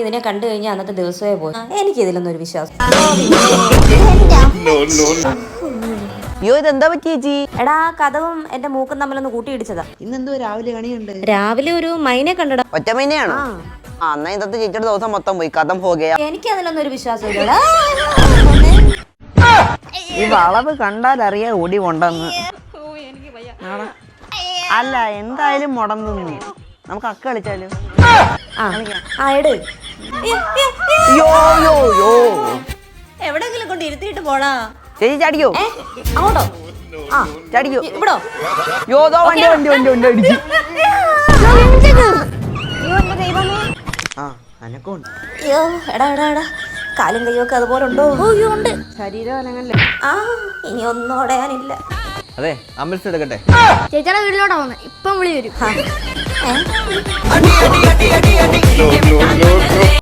ഇതിനെ കണ്ടു കഴിഞ്ഞാൽ അന്നത്തെ ദിവസമേ പോയി. എനിക്ക് ഇതിലൊന്നും ഒരു വിശ്വാസം. അയ്യോ ഇതെന്താ പറ്റിയ ജി എടാ കഥവും എന്റെ മൂക്കും തമ്മിലൊന്ന് കൂട്ടിയിടിച്ചതാ. ഇന്നെന്തോ രാവിലെ കണിയുണ്ട്. രാവിലെ ഒരു മൈനെ കണ്ടടാ. ഒറ്റമീനെയാണോ ആ. എന്നാ ഇന്നത്തെ ചേച്ചിയുടെ ദിവസം മൊത്തം പോയി. കഥം പോകയാ എനിക്ക് അതിലൊന്നും ഒരു വിശ്വാസമില്ലടാ ഈ വളവ് കണ്ടാൽ അറിയാ ഓടി കൊണ്ടെന്ന്. അല്ല എന്തായാലും മുടന്നു നമുക്ക് അക്ക കളിച്ചാലും? ആ. ആ യോ യോ യോ എവിടെങ്കിലും കൊണ്ട് ഇരുത്തിയിട്ട് പോടാ. ചേച്ചി ചാടിക്കോ? ഏ? അങ്ങോട്ടോ? ആ ചാടിക്കോ. ഇവിടോ? യോദോ വണ്ടി വണ്ടി വണ്ടി വണ്ടി അടിച്ചു ആ അനക്കൊണ്ട് അയ്യോ എടാ എടാ എടാ. കാലും കയ്യൊക്കെ അതുപോലെ ഉണ്ടോ? ഉണ്ട്. ശരീരം അനങ്ങല്ലേ? ആ ഇനി ഒന്നും ഉടയാനില്ല അതെ അമ്പൽസ് എടുക്കട്ടെ. ചേച്ചിയുടെ വീട്ടിലോട്ടാ പോകുന്നത് ഇപ്പം വിളി വരും. அடி அடி அடி